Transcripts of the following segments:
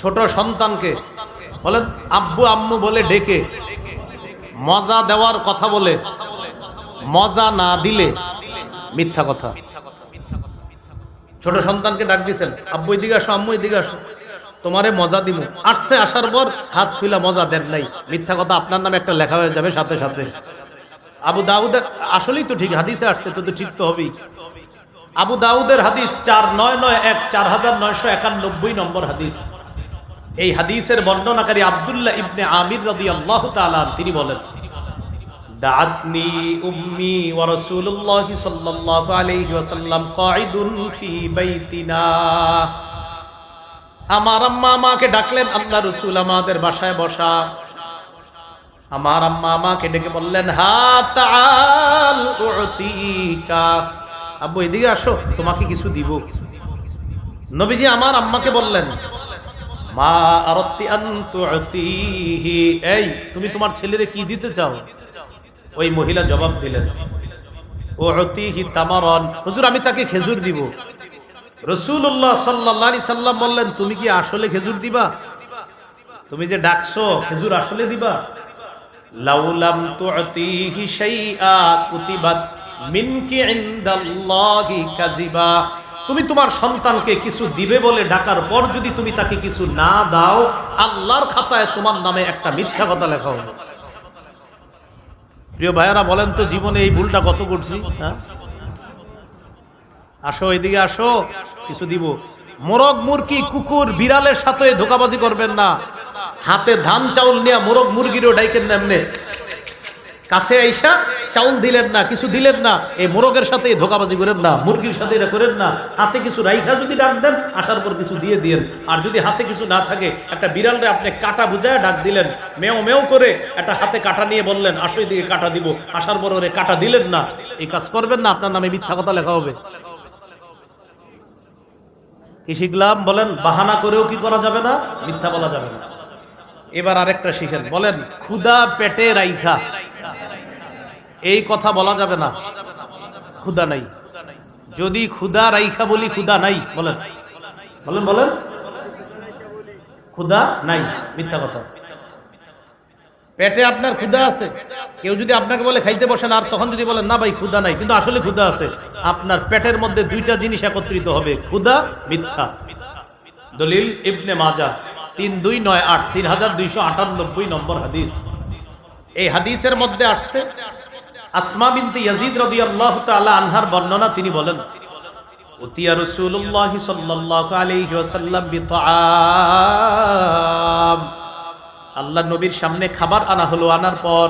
ছোট সন্তানকে বলেন, আব্বু আম্মু বলে ডেকে, মজা দেওয়ার কথা বলে, মজা না দিলে মিথ্যা কথা। ছোট সন্তানকে ডাক দিছেন আব্বু এদিকে আসো, আম্মু এদিকে আসো, তোমারে মজা দিমু। আসছে, আসার পর হাত ফিলা মজা দেন নাই। মিথ্যা কথা আপনার নামে একটা লেখা হয়ে যাবে সাথে সাথে। আবু দাউদের আসলেই তো ঠিক, হাদিসে আসছে, তো তো ঠিক তো হবেই। আবু দাউদের হাদিস চার নয় নয় এক, চার হাজার নয়শো একানব্বই নম্বর হাদিস। এই হাদিসের বর্ণনাকারী আব্দুল্লাহ ইবনে আমির রদি আল্লাহ তিনি বলেন আমার আম্মা আমাকে ডাকলেন, আল্লাহ রসুল আমাদের বাসায় বসা। আমার আম্মা আমাকে ডেকে বললেন আব্বু, এদিকে আসো, তোমাকে কিছু দিব। নবীজি আমার আম্মাকে বললেন তুমি তোমার ছেলেরে কি দিতে চাও? ওই মহিলা জবাব দিলেন ও অতিহি তামারন। হুজুর, আমি তাকে খেজুর দিব। রসুল্লাহ সাল্লাহ সাল্লাম বললেন, তুমি কি আসলে খেজুর দিবা? তুমি যে ডাকছো, খেজুর আসলে দিবা? লাউলাম তুতিহি তুমি তোমার সন্তানকে কিছু দিবে বলে ডাকার পর যদি তুমি তাকে কিছু না দাও, আল্লাহর খাতায় তোমার নামে একটা মিথ্যা কথা লেখা হবে প্রিয় ভাইয়ারা, বলেন তো জীবনে এই ভুলটা কত করছি? হ্যাঁ? আসো, এদিকে আসো। কিছু দিব। মোরগ, মুরগি, কুকুর, বিড়ালের সাথে ধোকাবাজি করবেন না। হাতে ধান, চাউল নিয়ে মোরগ, মুরগিরও ডাইকেন না এমনি। কাছে আইসা চাউল দিলেন না, কিছু দিলেন না, এই মোরগের সাথে ধোকাবাজি করেন না, মুরগির সাথে এটা করেন না, হাতে কিছু রাইখা যদি ডাক দেন, আসার পর কিছু দিয়ে দিয়েন। আর যদি হাতে কিছু না থাকে, একটা বিড়ালরে আপনি কাটা বুঝায় ডাক দিলেন, মেও মেও করে একটা হাতে কাটা নিয়ে বললেন, আসো দিকে কাটা দিব, আসার পর ওরে কাটা দিলেন না। এই কাজ করবেন না, আপনার নামে মিথ্যা কথা লেখা হবে। কি শিখলাম? বলেন, বাহানা করেও কি করা যাবে না? মিথ্যা বলা যাবে না। এবার আরেকটা শিখেন, বলেন, ক্ষুদা পেটে রাইখা। এই কথা বলা যাবে না। ক্ষুদা নাই। যদি ক্ষুদা রাইখা বলি ক্ষুদা নাই, বলেন। বলেন বলেন। ক্ষুদা নাই, মিথ্যা কথা। পেটে আপনার ক্ষুদা আছে। কেউ যদি আপনাকে বলে খাইতে বসেন আর তখন যদি বলেন, না ভাই ক্ষুদা নাই, কিন্তু আসলে ক্ষুদা আছে, আপনার পেটের মধ্যে দুইটা জিনিস একত্রিত হবে ক্ষুদা মিথ্যা। দলিল ইবনে মাজা তিন দুই নয় আট, তিন হাজার দুইশো আটানব্বই নম্বর হাদিস। এই হাদিসের মধ্যে আসছে, আসমা বিনতে ইয়াজিদ রাদিয়াল্লাহু তাআলা আনহার বর্ণনা তিনি বলেন, উতিয়া রাসূলুল্লাহ সাল্লাল্লাহু আলাইহি ওয়াসাল্লাম বিতাআম। আল্লাহ নবীর সামনে খাবার আনা হলো, আনার পর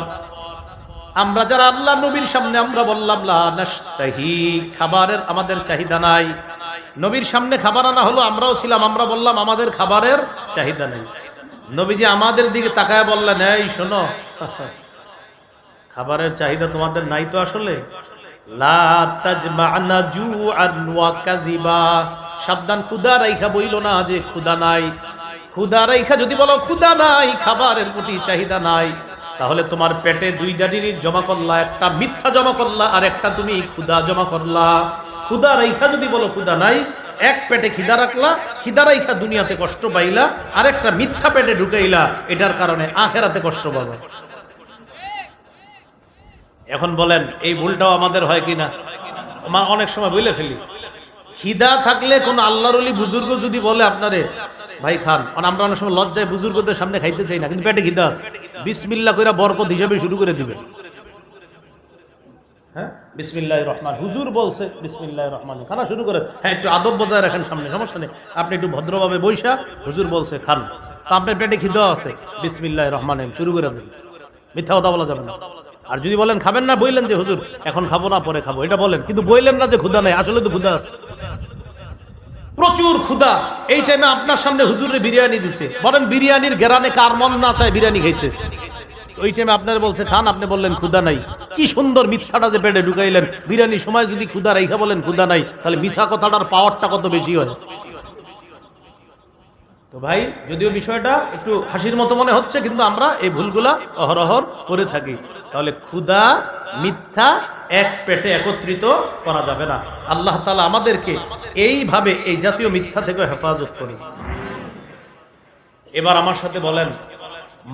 আমরা যারা আল্লাহ নবীর সামনে, আমরা বললাম, লা নাশতাহি, খাবারের আমাদের চাহিদা নাই। নবীর সামনে খাবার আনা হলো, আমরাও ছিলাম, আমরা বললাম, আমাদের খাবারের চাহিদা নেই। নবীজি আমাদের দিকে তাকায় বললেন, এই শোনো, খাবারের চাহিদা তোমাদের নাই তো আসলে? সাবধান, ক্ষুধা রাইখা বইল না যে ক্ষুধা নাই। ক্ষুধা রাইখা যদি বলো ক্ষুধা নাই, খাবারের প্রতি চাহিদা নাই, তাহলে তোমার পেটে দুই জাটির জমা করলা, একটা মিথ্যা জমা করলা আর একটা তুমি ক্ষুদা জমা করলা। ক্ষুদা রাইখা যদি বলো ক্ষুদা নাই এক পেটে খিদা রাখলা, খিদা রাইখা দুনিয়াতে কষ্ট পাইলা আর একটা মিথ্যা পেটে ঢুকাইলা, এটার কারণে আখেরাতে কষ্ট পাবা। এখন বলেন, এই ভুলটাও আমাদের হয় কিনা? মা, অনেক সময় বলে ফেলি। খিদা থাকলে কোন আল্লাহর অলি বুজুর্গ যদি বলে আপনারে, ভাই, খান। কারণ আমরা অনেক সময় লজ্জায় বুজুর্গদের সামনে খাইতে চাই না, কিন্তু পেটে খিদা আছে। বিসমিল্লা কইরা বরকত হিসাবে শুরু করে দিবে। হ্যাঁ? হ্যাঁ আর যদি বলেন, খাবেন না বললেন যে হুজুর, এখন খাব না, পরে খাব। এটা বলেন। কিন্তু বললেন না যে ক্ষুদা নাই, আসলে তো ক্ষুদা আছে। প্রচুর ক্ষুদা এই টাইমে আপনার সামনে হুজুরে বিরিয়ানি দিছে। বলেন, বিরিয়ানির গেরানে কার মন না চায় বিরিয়ানি খাইতে? ওই টাইমে আপনার বলছে, খান, আপনি বললেন ক্ষুদা নাই। কি সুন্দর মিথ্যাটা যে পেটে ঢুকাইলেন। বিরিয়ানির সময় যদি ক্ষুদা রাইখা বলেন ক্ষুদা নাই। তাহলে মিথ্যা কথাটার পাওয়ারটা কত বেশি হয়? তো ভাই, যদিও বিষয়টা একটু হাসির মতো মনে হচ্ছে, কিন্তু আমরা এই ভুলগুলা অহরহর করে থাকি। তাহলে ক্ষুদা মিথ্যা এক পেটে একত্রিত করা যাবে না। আল্লাহ তালা আমাদেরকে এইভাবে এই জাতীয় মিথ্যা থেকে হেফাজত করি। এবার আমার সাথে বলেন,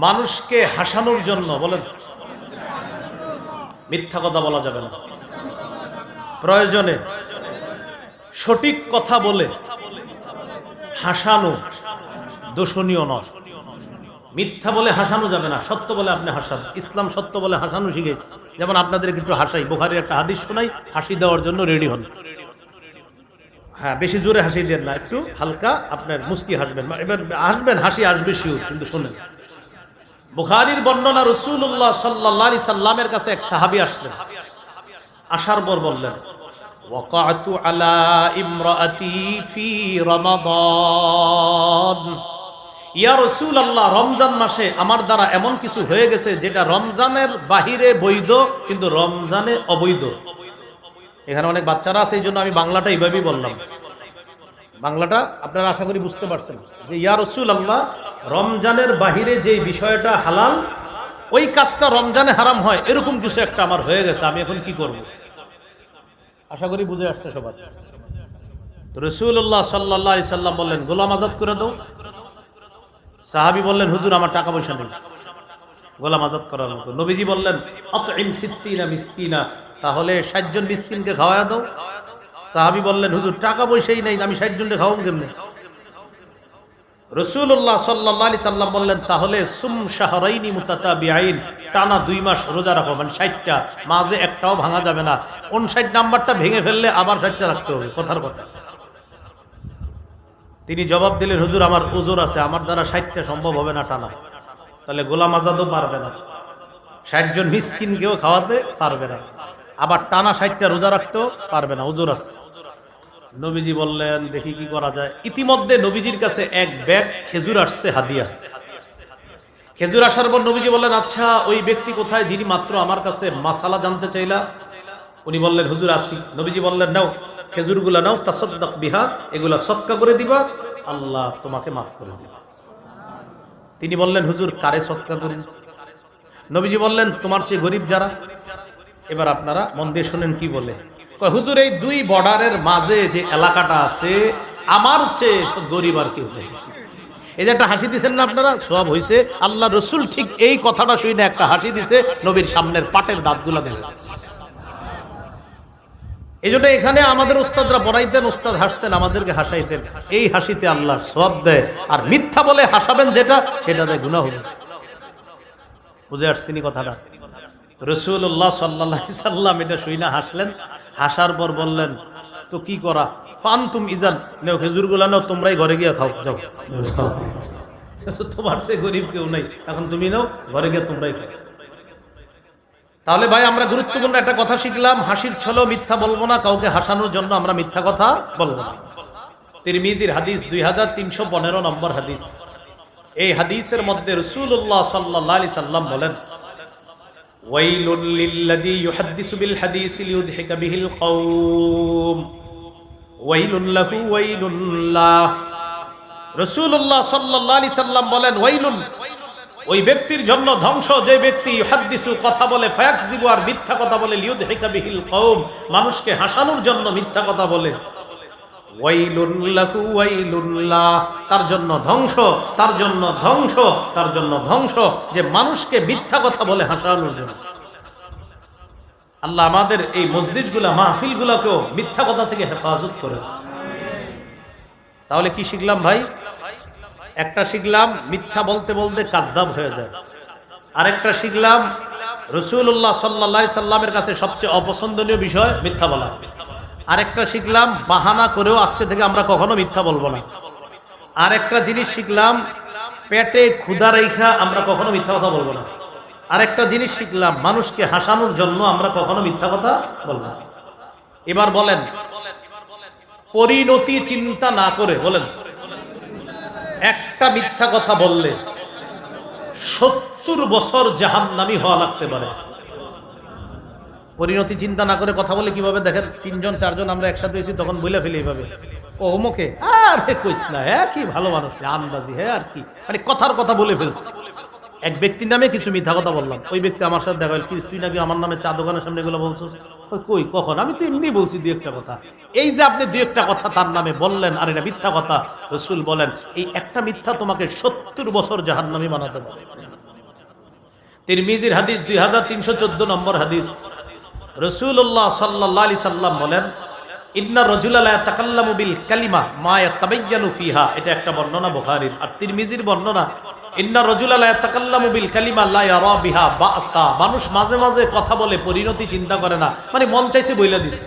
মানুষকে হাসানোর জন্য বলেন মিথ্যা কথা বলা যাবে না। প্রয়োজনে সঠিক কথা বলে হাসানো দোষণীয় নয়। মিথ্যা বলে হাসানো যাবে না, সত্য বলে আপনি হাসান। ইসলাম সত্য বলে হাসানো শিখেছে। যেমন আপনাদের একটু হাসাই, বোখারির একটা হাদিস শোনাই, হাসি দেওয়ার জন্য রেডি হন। হ্যাঁ বেশি জোরে হাসি দেন না, একটু হালকা আপনার মুস্কি হাসবেন। এবার হাসবেন হাসি আসবে শিওর, কিন্তু শোনেন। বুখারির বর্ণনা রসুল্লাহ সাল্লাহ সাল্লামের কাছে এক সাহাবি আসলেন আসার পর বললেন وقعت على امرأتي في رمضان ইয়া রসুল আল্লাহ রমজান মাসে আমার দ্বারা এমন কিছু হয়ে গেছে যেটা রমজানের বাহিরে বৈধ কিন্তু রমজানে অবৈধ এখানে অনেক বাচ্চারা আছে এই জন্য আমি বাংলাটা এইভাবেই বললাম বাংলাটা আপনারা আশা করি বুঝতে পারছেন। যে ইয়া রসুল আল্লাহ রমজানের বাহিরে যে বিষয়টা হালাল, ওই কাজটা রমজানে হারাম হয়, এরকম কিছু একটা আমার হয়ে গেছে, আমি এখন কি করব? আশা করি বুঝে আসছে সবার। রসুল্লাহ সাল্লাহ সাল্লাম বললেন, গোলাম আজাদ করে দাও। সাহাবি বললেন, হুজুর, আমার টাকা পয়সা নেই। গোলাম আজাদ করার মতো। নবীজি বললেন অতইম সিত্তিনা মিসকিনা, তাহলে ষাট জন মিসকিনকে খাওয়া দাও। সাহাবি বললেন, হুজুর, টাকা পয়সাই নাই, আমি ষাট জনকে খাওয়াবো কেমনে? রসুল্লাহ সাল্লি সাল্লাম বললেন, তাহলে সুম শাহরাইনি মুতাতা বিআইন টানা দুই মাস রোজা রাখো মানে ষাটটা, মাঝে একটাও ভাঙা যাবে না। ষাট নাম্বারটা ভেঙে ফেললে আবার ষাটটা রাখতে হবে, কথার কথা। তিনি জবাব দিলেন, হুজুর, আমার ওজোর আছে, আমার দ্বারা ষাটটা সম্ভব হবে না টানা। তাহলে গোলাম আজাদও পারবে না। ষাট জন মিসকিনকেও খাওয়াতে পারবে না। আবার টানা ষাটটা রোজা রাখতেও পারবে না, ওজোর আছে। নবীজি বললেন, দেখি কি করা যায়। ইতিমধ্যে নবীজির কাছে এক ব্যাগ খেজুর আসছে, হাদিয়া। খেজুর আসার পর নবীজি বললেন আচ্ছা ওই ব্যক্তি কোথায় যিনি মাত্র আমার কাছে মাসালা জানতে চাইলা? উনি বললেন, হুজুর, আসি। নবীজি বললেন, নাও খেজুরগুলা নাও, তাসদ্দাক বিহা, এগুলা সৎকা করে দিবা, আল্লাহ তোমাকে মাফ করে দিবা। তিনি বললেন, হুজুর, কারে সৎকা করি? নবীজি বললেন, তোমার চেয়ে গরিব যারা? এবার আপনারা মন দিয়ে শুনেন কি বলে। হুজুর, এই দুই বর্ডারের মাঝে যে এলাকাটা আছে, আমার চেয়ে গরিব আর কেউ এই যে একটা হাসি দিচ্ছেন না আপনারা? সব হয়েছে আল্লাহ রসুল ঠিক এই কথাটা শুনে একটা হাসি দিছে, নবীর সামনের পাটের দাঁতগুলা দেন। এই জন্য এখানে আমাদের উস্তাদরা পড়াইতেন উস্তাদ হাসতেন, আমাদেরকে হাসাইতেন। এই হাসিতে আল্লাহ সব দেয়, আর মিথ্যা বলে হাসাবেন যেটা, সেটা দেয় গুণা হবে বুঝে আসছিনি কথাটা? রসুল্লাহ সাল্লাহ সাল্লাম এটা শুই না হাসলেন। হাসার পর বললেন, তো কি করা? ফান তুম ইজান খেজুরগুলা নাও, তোমরাই ঘরে গিয়ে খাও, যাও। তোমার সে গরিব কেউ নাই। এখন তুমি নাও, ঘরে গিয়ে তোমরাই খাও। তাহলে ভাই, আমরা গুরুত্বপূর্ণ একটা কথা শিখলাম। হাসির ছলেও মিথ্যা বলব না, কাউকে হাসানোর জন্য আমরা মিথ্যা কথা বলব না। তিরমিদির হাদিস দুই হাজার তিনশো পনেরো নম্বর হাদিস। এই হাদিসের মধ্যে রসুল্লাহ সাল্লাহ সাল্লাম বলেন রসুল্লাহ সাল্লাহ সাল্লাম বলেন ওয়াইলুন ওই ব্যক্তির জন্য ধ্বংস যে ব্যক্তি হাদ্দিসু কথা বলে, ফায়াকজিবু আর মিথ্যা কথা বলে, লিউদহিকা বিহিল কওম মানুষকে হাসানোর জন্য মিথ্যা কথা বলে। তার জন্য ধ্বংস, তার জন্য ধ্বংস, তার জন্য ধ্বংস। যে মানুষকে মিথ্যা কথা বলে হাসানোর জন্য। আল্লাহ আমাদের এই মসজিদগুলা, মাহফিলগুলাকেও মিথ্যা কথা থেকে হেফাজত করে তাহলে কি শিখলাম ভাই? একটা শিখলাম, মিথ্যা বলতে বলতে কাজ্জাব হয়ে যায়। আরেকটা শিখলাম রসুল্লাহ সাল্লা সাল্লামের কাছে সবচেয়ে অপছন্দনীয় বিষয় মিথ্যা বলা। আরেকটা শিখলাম, বাহানা করেও আজকে থেকে আমরা কখনো মিথ্যা বলব না। আরেকটা জিনিস শিখলাম, পেটে ক্ষুদা রেখা আমরা কখনো মিথ্যা কথা বলব না। আরেকটা জিনিস শিখলাম, মানুষকে হাসানোর জন্য আমরা কখনো মিথ্যা কথা বলব এবার বলেন, পরিণতি চিন্তা না করে বলেন, একটা মিথ্যা কথা বললে সত্তর বছর জাহান্নামি হওয়া লাগতে পারে। পরিণতি চিন্তা না করে কথা বলে কীভাবে দেখেন তিনজন, চারজন আমরা একসাথে হয়েছি তখন বলে ফেলি এইভাবে ও অমুকে আরে কইস না হ্যাঁ কি ভালো মানুষ আন্দাজি হ্যাঁ আর কি। মানে কথার কথা বলে ফেলছি। এক ব্যক্তির নামে কিছু মিথ্যা কথা বললাম, ওই ব্যক্তি আমার সাথে দেখা কি তুই নাকি আমার নামে চা দোকানের সামনে এগুলো বলছিস? কই কখন? আমি তো এমনি বলছি দু একটা কথা। এই যে আপনি দু একটা কথা তার নামে বললেন, আর এটা মিথ্যা কথা, রসুল বলেন, এই একটা মিথ্যা তোমাকে সত্তর বছর জাহান নামে বানাতে পারে তিরমিজির হাদিস দুই হাজার তিনশো চোদ্দ নম্বর হাদিস। রসুল্লাহ সাল্লাহ আলি সাল্লাম বলেন, ইন্না রজুলালা তাকাল্লামু বিল কালিমা মা ইয়াতাবায়্যানু ফিহা। এটা একটা বর্ণনা বুখারীর। আর তিরমিজির বর্ণনা, ইন্না রজুলালা তাকাল্লামু বিল কালিমা লা ইয়ারা বিহা বাসা। মানুষ মাঝে মাঝে কথা বলে, পরিণতি চিন্তা করে না। মানে মন চাইছে বইলা দিস।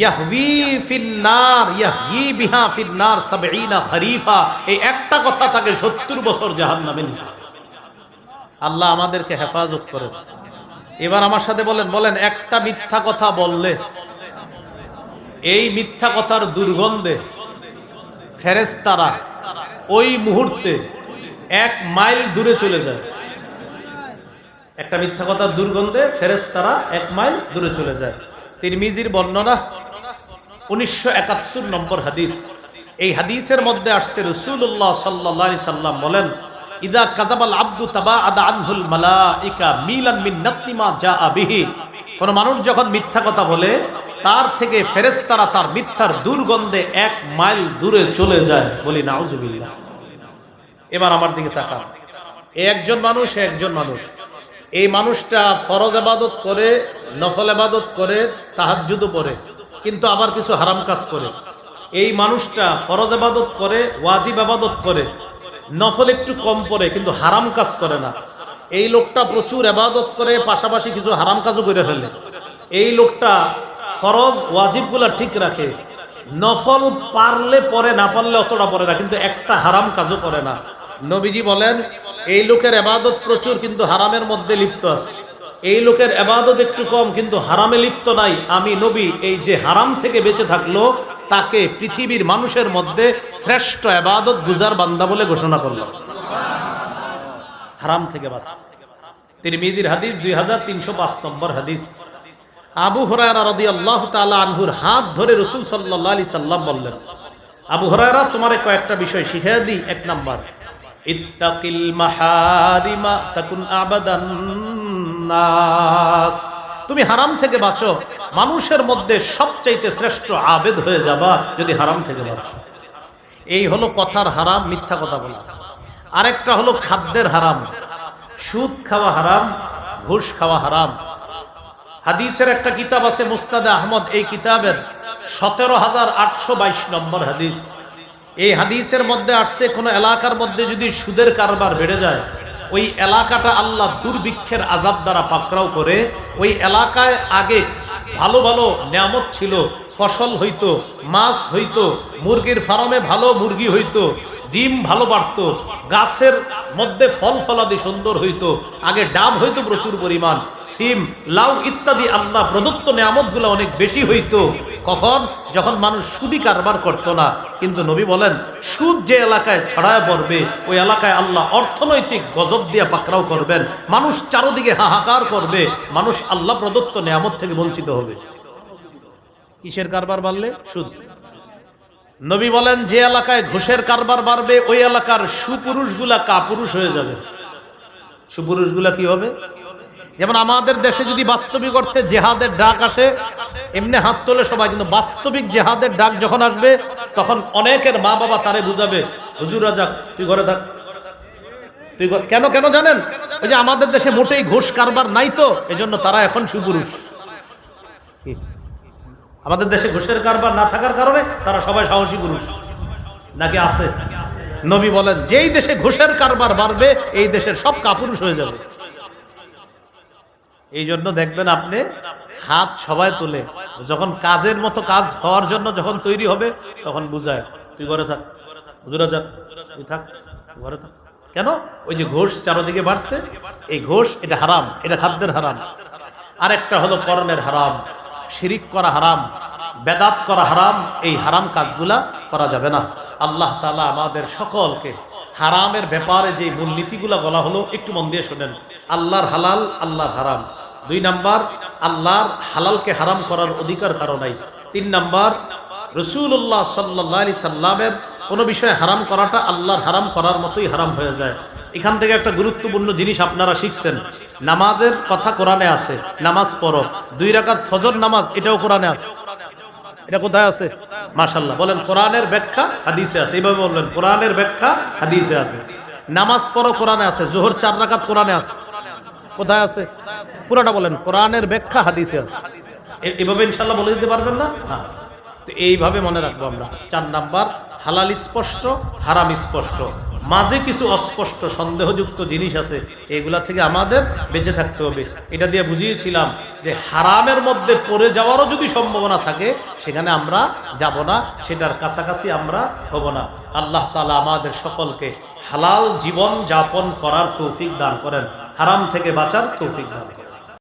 ইয়াহবি ফিন্নার ইয়াহি বিহা ফিন্নার সাবঈনা খরিফা। এই একটা কথা তাকে 70 বছর জাহান্নামে নিয়ে আল্লাহ আমাদেরকে হেফাজত করেন। এবার আমার সাথে বলেন বলেন, একটা মিথ্যা কথা বললে, এই মিথ্যা কথার দুর্গন্ধে ফেরেস্তারা ওই মুহূর্তে এক মাইল দূরে চলে যায়। একটা মিথ্যা কথার দুর্গন্ধে ফেরেস্তারা এক মাইল দূরে চলে যায়। তিরমিজির বর্ণনা উনিশশো একাত্তর নম্বর হাদিস। এই হাদিসের মধ্যে আসছে রসুল্লাহ সাল্লা সাল্লাম বলেন ইদা কাজাবাল আব্দু তাবা আদা আনহুল মালাইকা মিলান মিন নাতনিমা যা আবিহি কোন মানুষ যখন মিথ্যা কথা বলে, তার থেকে ফেরেস্তারা তার মিথ্যার দুর্গন্ধে এক মাইল দূরে চলে যায়। বলি নাউজুবিল্লাহ এবার আমার দিকে তাকান। এ একজন মানুষ একজন মানুষ। এই মানুষটা ফরজ আবাদত করে, নফল আবাদত করে তাহাজুদও পড়ে, কিন্তু আবার কিছু হারাম কাজ করে। এই মানুষটা ফরজ আবাদত করে, ওয়াজিব আবাদত করে। নফল একটু কম পড়ে, কিন্তু হারাম কাজ করে না। এই লোকটা প্রচুর আবাদত করে, পাশাপাশি কিছু হারাম কাজও করে ফেলে। এই লোকটা ফরজ, ওয়াজিবগুলা ঠিক রাখে। নফল পারলে পরে না পারলে অতটা পরে না, কিন্তু একটা হারাম কাজও করে না। নবীজি বলেন, এই লোকের আবাদত প্রচুর, কিন্তু হারামের মধ্যে লিপ্ত আছে। এই লোকের আবাদত একটু কম, কিন্তু হারামে লিপ্ত নাই। আমি নবী, এই যে হারাম থেকে বেঁচে থাকল তাকে পৃথিবীর মানুষের মধ্যে শ্রেষ্ঠ আবাদত গুজার বান্দা বলে ঘোষণা করলাম হারাম থেকে বাঁচা। তিরমিদির হাদিস দুই হাজার তিনশো পাঁচ নম্বর হাদিস। আবু হরায়রা রদি আল্লাহ তালা আনহুর হাত ধরে রসুল সাল্লাহ আলি সাল্লাম বললেন, আবু হরায়রা, তোমারে কয়েকটা বিষয় শিখিয়ে দিই, এক নাম্বার, ইত্তাকিল মাহারিমা তাকুন আবাদান নাস। তুমি হারাম থেকে বাঁচো। মানুষের মধ্যে সবচাইতে শ্রেষ্ঠ আবেদ হয়ে যাবা যদি হারাম থেকে বাঁচো। এই হলো কথার হারাম, মিথ্যা কথা বলা। আরেকটা হলো খাদ্যের হারাম। সুদ খাওয়া হারাম, ঘুষ খাওয়া হারাম। হাদিসের একটা কিতাব আছে মুস্তাদে আহমদ, এই কিতাবের সতেরো হাজার আটশো বাইশ নম্বর হাদিস। এই হাদিসের মধ্যে আসছে, কোনো এলাকার মধ্যে যদি সুদের কারবার বেড়ে যায় ওই এলাকাটা আল্লাহ দুর্ভিক্ষের আজাব দ্বারা পাকড়াও করে, ওই এলাকায় আগে ভালো ভালো নিয়ামত ছিল, ফসল হইতো, মাছ হইতো, মুরগির ফার্মে ভালো মুরগি হইতো, ডিম ভালো বাড়ত, গাছের মধ্যে ফল ফলাদি সুন্দর হইতো, আগে ডাব হইতো প্রচুর পরিমাণ, সিম, লাউ ইত্যাদি আল্লাহ প্রদত্ত নিয়ামতগুলো অনেক বেশি হইতো। কখন? যখন মানুষ সুদি কারবার করতো না, কিন্তু নবী বলেন, সুদ যে এলাকায় ছড়ায় পড়বে, ওই এলাকায় আল্লাহ অর্থনৈতিক গজব দিয়ে পাকড়াও করবেন। মানুষ চারোদিকে হাহাকার করবে, মানুষ আল্লাহ প্রদত্ত নিয়ামত থেকে বঞ্চিত হবে। কিসের কারবার বাড়লে? সুদ। নবী বলেন, যে এলাকায় ঘুষের কারবার বাড়বে, ওই এলাকার সুপুরুষগুলা কাপুরুষ হয়ে যাবে। সুপুরুষগুলা কি হবে? যেমন আমাদের দেশে যদি বাস্তবিক অর্থে জেহাদের ডাক আসে, এমনি হাত তোলে সবাই, কিন্তু বাস্তবিক জেহাদের ডাক যখন আসবে, তখন অনেকের মা বাবা তারে বুঝাবে, হুজুর রাজা তুই ঘরে থাক। তুই কেন কেন জানেন? ওই যে আমাদের দেশে মোটেই ঘুষ কারবার নাই তো, এজন্য তারা এখন সুপুরুষ। আমাদের দেশে ঘুষের কারবার না থাকার কারণে তারা সবাই সাহসী পুরুষ। নাকি আছে? নবী বলেন, যেই দেশে ঘুষের কারবার বাড়বে, এই দেশের সব কাপুরুষ হয়ে যাবে। এই জন্য দেখবেন আপনি হাত সবাই তোলে। যখন কাজের মতো কাজ হওয়ার জন্য যখন তৈরি হবে, তখন বুঝায়, তুই ঘরে থাক ঘরে থাক। কেন? ওই যে ঘোষ চারোদিকে বাড়ছে, এই ঘোষ, এটা হারাম, এটা খাদ্যের হারাম। আরেকটা হলো কর্মের হারাম, শিরিক করা হারাম, বেদাত করা হারাম, এই হারাম কাজগুলা করা যাবে না। আল্লাহ তালা আমাদের সকলকে হারামের ব্যাপারে যে মূলনীতিগুলা বলা হলো, একটু মন দিয়ে শোনেন। আল্লাহর হালাল, আল্লাহর হারাম। দুই নাম্বার, আল্লাহর হালালকে হারাম করার অধিকার কারও নাই। তিন নাম্বার রসুল্লাহ সাল্লাহ আলি সাল্লামের কোনো বিষয়ে হারাম করাটা আল্লাহর হারাম করার মতোই হারাম হয়ে যায়। এখান থেকে একটা গুরুত্বপূর্ণ জিনিস আপনারা শিখছেন। নামাজের কথা কোরআনে আছে, নামাজ পড়ো। দুই রাকাত ফজর নামাজ, এটাও কোরআনে আছে। এটা কোথায় আছে? মাশাল্লাহ বলেন কোরআনের ব্যাখ্যা হাদিসে আছে। এইভাবে বলবেন, কোরআনের ব্যাখ্যা হাদিসে আছে। নামাজ পড়ো কোরআনে আছে, জোহর চার রাকাত কোরআনে আছে। কোথায় আছে? পুরাটা বলেন, কোরআনের ব্যাখ্যা হাদিসে আছে। এভাবে ইনশাল্লাহ বলে দিতে পারবেন না? হ্যাঁ। তো এইভাবে মনে রাখব আমরা। চার নাম্বার, হালাল স্পষ্ট, হারাম স্পষ্ট। মাঝে কিছু অস্পষ্ট, সন্দেহযুক্ত জিনিস আছে, এগুলা থেকে আমাদের বেঁচে থাকতে হবে। এটা দিয়ে বুঝিয়েছিলাম যে হারামের মধ্যে পড়ে যাওয়ারও যদি সম্ভাবনা থাকে, সেখানে আমরা যাব না, সেটার কাছাকাছি আমরা হব না। আল্লাহ তালা আমাদের সকলকে হালাল জীবন যাপন করার তৌফিক দান করেন। হারাম থেকে বাঁচার তৌফিক দান করেন।